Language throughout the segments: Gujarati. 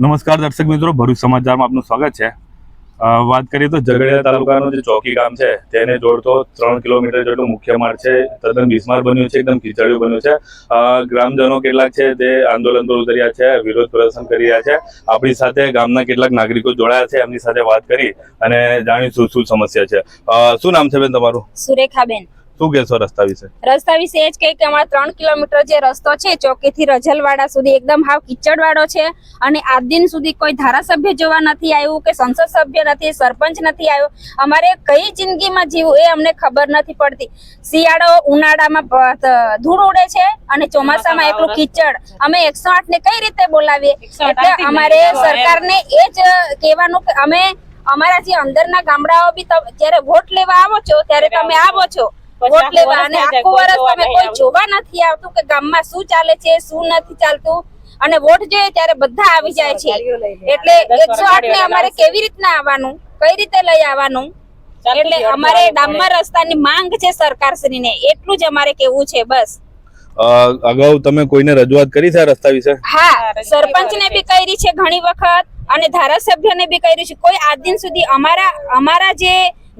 નમસ્કાર દર્શક મિત્રો, ભરૂચ સમાચારમાં આપનું સ્વાગત છે. વાત કરીએ તો ઝઘડિયા તાલુકાનું જે ચોકી ગામ છે, તેને જોડતો ત્રણ કિલોમીટર જેટલો મુખ્ય માર્ગ છે, તદ્દન બિસ્માર બન્યું છે, એકદમ ખીચડ્યું બન્યું છે. ગ્રામજનો કેટલાક છે, તે આંદોલન પર ઉતર્યા છે, વિરોધ પ્રદર્શન કરી રહ્યા છે. આપણી સાથે ગામના કેટલાક નાગરિકો જોડાયા છે, એમની સાથે વાત કરી અને જાણીશું શું સમસ્યા છે. શું નામ છે બેન તમારું? સુરેખાબેન. શું કહેશો રસ્તા વિશે? રસ્તા વિશે એ જ કહે કે અમારા ત્રણ કિલોમીટર જે રસ્તો છે ચોકીથી રજલવાડા સુધી એકદમ હાવ કિચડવાળો છે અને આજ દિન સુધી કોઈ ધારાસભ્ય જોવા નથી આવ્યું કે સંસદ સભ્ય નથી સરપંચ નથી આવ્યો. અમારે કઈ જિંદગીમાં જીવવું એ અમને ખબર નથી પડતી. શિયાળો ઉનાળામાં ધૂળ ઉડે છે અને ચોમાસામાં એકલું કિચડ. અમે એકસો આઠ ને કઈ રીતે બોલાવીએ? એટલે અમારે સરકારને એ જ કહેવાનું કે અમે અમારા જે અંદરના ગામડાઓ બી તમ- જ્યારે વોટ લેવા આવો છો ત્યારે તમે આવો છો. વોટ લેવા અને આખું વર્ષ તમે કોઈ જોવા નથી આવતું કે ગામમાં શું ચાલે છે શું નથી ચાલતું. અને વોટ જોઈએ ત્યારે બધા આવી જાય છે. એટલે એકસો આઠ ને અમારે કેવી રીતના આવવાનું? કઈ રીતે લઈ આવવાનું? એટલે અમારે ડામર રસ્તાની માંગ છે સરકારશ્રીને. એટલું જ અમારે કેવું છે બસ. અગાઉ તમે કોઈને રજૂઆત કરી છે રસ્તા વિશે? હા સરપંચ ને બી કરી છે ઘણી વખત અને ધારાસભ્ય ને બી કરી છે. કોઈ આજ દિન સુધી અમારા અમારા જે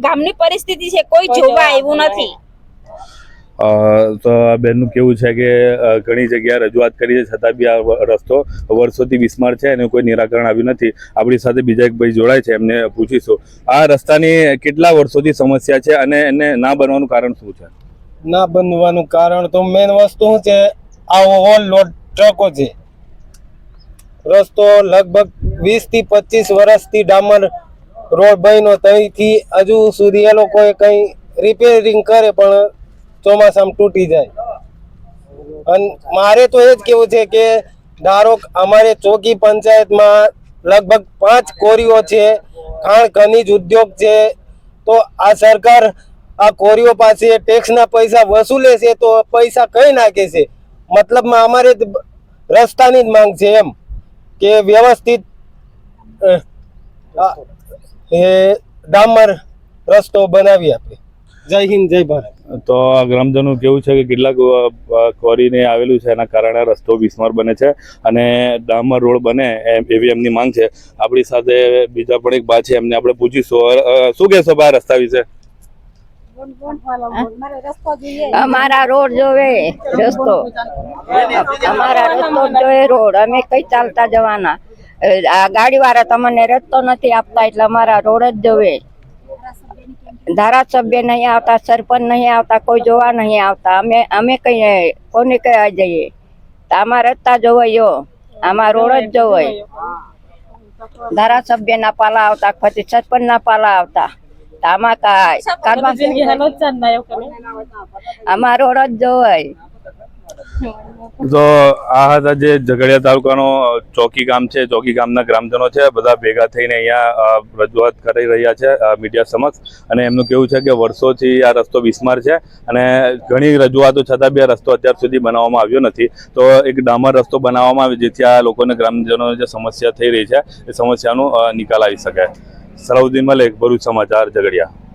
ગામની પરિસ્થિતિ છે કોઈ જોવા આવ્યું નથી. તો બેનનું કેવું છે કે ઘણી જગ્યાએ રજૂઆત કરી છે, છતાં બી આ રસ્તો વર્ષોથી બિસ્માર છે અને કોઈ નિરાકરણ આવ્યું નથી. આપણી સાથે બીજા એક ભાઈ જોડાય છે, એમને પૂછીશું. આ રસ્તાની કેટલા વર્ષોથી સમસ્યા છે અને એને ના બનવાનું કારણ શું છે? ના બનવાનું કારણ તો મેન વસ્તુ શું છે? આ ઓવરલોડ ટ્રકો છે. રસ્તો લગભગ વીસથી પચીસ વર્ષથી ડામર રોડ બન્યો. ત્યાંથી હજુ સુધી એ લોકોએ કંઈ રિપેરિંગ કરે પણ ચોમાસામાં તૂટી જાય. અને મારે તો એ જ કેવું છે કે ધારો અમારે ચોકી પંચાયતમાં લગભગ પાંચ કોરીઓ છે, ખાણ ખનીજ ઉદ્યોગ છે, તો આ સરકાર આ કોરીઓ પાસે ટેક્સના પૈસા વસૂલે છે તો પૈસા કઈ નાખે છે? મતલબમાં અમારે રસ્તાની જ માંગ છે એમ કે વ્યવસ્થિત ડામર રસ્તો બનાવી આપે જય હિન્દ જય ભારત. તો ગ્રામજનો કેવું છે કે કેટલાક ક્વોરીને આવેલું છે એના કારણે રસ્તો બિસ્માર બને છે અને ડામર રોડ બને એમ એવી એમની માંગ છે. આપણી સાથે બીજા પણ એક બા છે એમને આપણે પૂછીશું. શું કહેશો બા રસ્તા વિશે? અમારા રોડ જોવે રસ્તો. અમારા રસ્તો જોવે રોડ. અમે કઈ ચાલતા જવાના. આ ગાડી વાળા તમને રસ્તો નથી આપતા એટલે અમારા રોડ જ જોવે. ધારાસભ્ય નહીં આવતા સરપંચ નહીં આવતા કોઈ જોવા નહીં આવતા. અમે અમે કઈ કોને કહેવા જઈએ? તો આમાં રસ્તા જોવાયો. આમાં રોડ જ જોવાય. ધારાસભ્યના પાલા આવતા પછી સરપંચના પાલા આવતા. આમાં કા કાઢવા રોડ જ જોવાય. તો આ હતા જે ઝઘડિયા તાલુકાનો ચોકી ગામ છે. ચોકી ગામના ગ્રામજનો છે. બધા ભેગા થઈને અહીંયા રજૂઆત કરી રહ્યા છે મીડિયા સમક્ષ. અને એમનું કેવું છે કે વર્ષોથી આ રસ્તો બિસ્માર છે અને ઘણી રજૂઆતો છતાં બી આ રસ્તો અત્યાર સુધી બનાવવામાં આવ્યો નથી. તો એક ડામર રસ્તો બનાવવામાં આવે જેથી આ લોકોને ગ્રામજનોને જે સમસ્યા થઈ રહી છે, એ સમસ્યાનો નિકાલ આવી શકે. સલાઉદ્દીન મલેક, ભરૂચ સમાચાર, ઝઘડિયા.